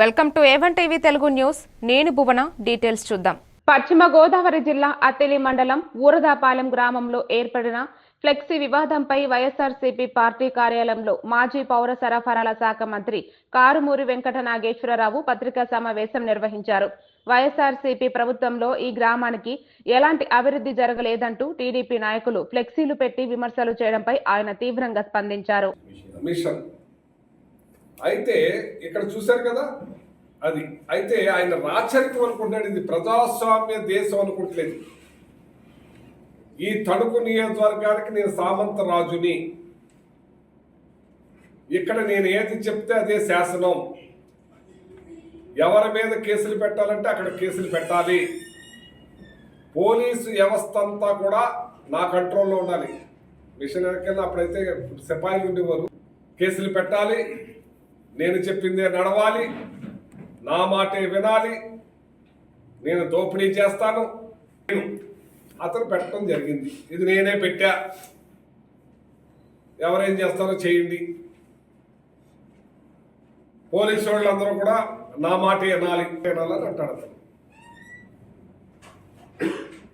Welcome to A one TV Telugu news. నేను Bhuvana details చూద్దాం. పశ్చిమ గోదావరి జిల్లా అత్తిలి మండలం ఊరదాపాలెం గ్రామంలో ఏర్పడిన ఫ్లెక్సీ వివాదంపై వైఎస్ఆర్సీపీ పార్టీ కార్యాలయంలో మాజీ పౌర సరఫరాల శాఖ మంత్రి కారుమూరి వెంకట నాగేశ్వరరావు పత్రికా సమావేశం నిర్వహించారు. వైఎస్ఆర్సీపీ ప్రభుత్వంలో ఈ గ్రామానికి ఎలాంటి అభివృద్ధి జరగలేదంటూ టీడీపీ నాయకులు ఫ్లెక్సీలు పెట్టి విమర్శలు చేయడంపై ఆయన తీవ్రంగా స్పందించారు. అయితే ఇక్కడ చూశారు కదా? అది. అయితే ఆయన రాచరికం అనుకుంటాడు. ఇది ప్రజాస్వామ్య దేశం అనుకుంటలేదు. ఈ తణుకు నియోజకవర్గానికి నేను సామంత రాజుని. ఇక్కడ నేను ఏది చెప్తే అదే శాసనం. ఎవరి మీద కేసులు పెట్టాలంటే అక్కడ కేసులు పెట్టాలి. పోలీసు వ్యవస్థ అంతా కూడా నా కంట్రోల్లో ఉండాలి. మిషన్ వెనకాల అప్పుడైతే సిపాయిలు ఉండేవారు. కేసులు పెట్టాలి. నేను చెప్పిందే నడవాలి నా మాటే వినాలి నేను దోపిడీ చేస్తాను. అతను పెట్టడం జరిగింది. ఇది నేనే పెట్టా. ఎవరేం చేస్తారో చేయండి. పోలీసు వాళ్ళందరూ కూడా నా మాట వినాలి వినాలని అంటాడు అతను.